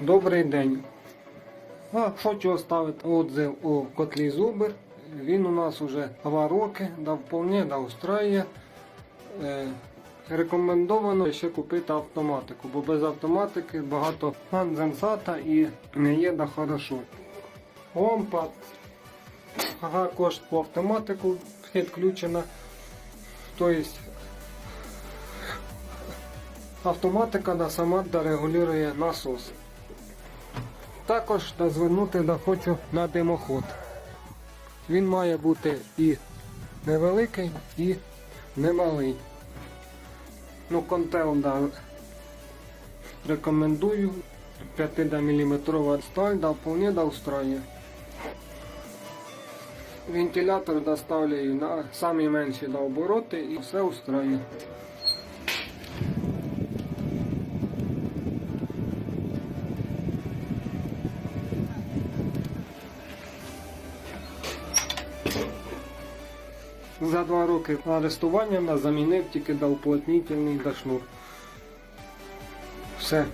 Добрий день. А, хочу оставити отзыв о котлі Зубер. Він у нас уже 2 роки, да вполне да устраює. Е, рекомендовано ще купити автоматику, бо без автоматики багато конденсата і не є да хорошо. Лампа ага, кошт по автоматику підключена. Тобто автоматика да, сама да, регулює насос. Також звернути да, хочу на димоход. Він має бути і невеликий, і немалий. Ну, контел рекомендую. 5 мм сталь да, вполне да. Вентилятор доставляю на самі менші да, обороти і все устроює. За два роки арестування нас замінив тільки дав уплотнительний дашнур. Все.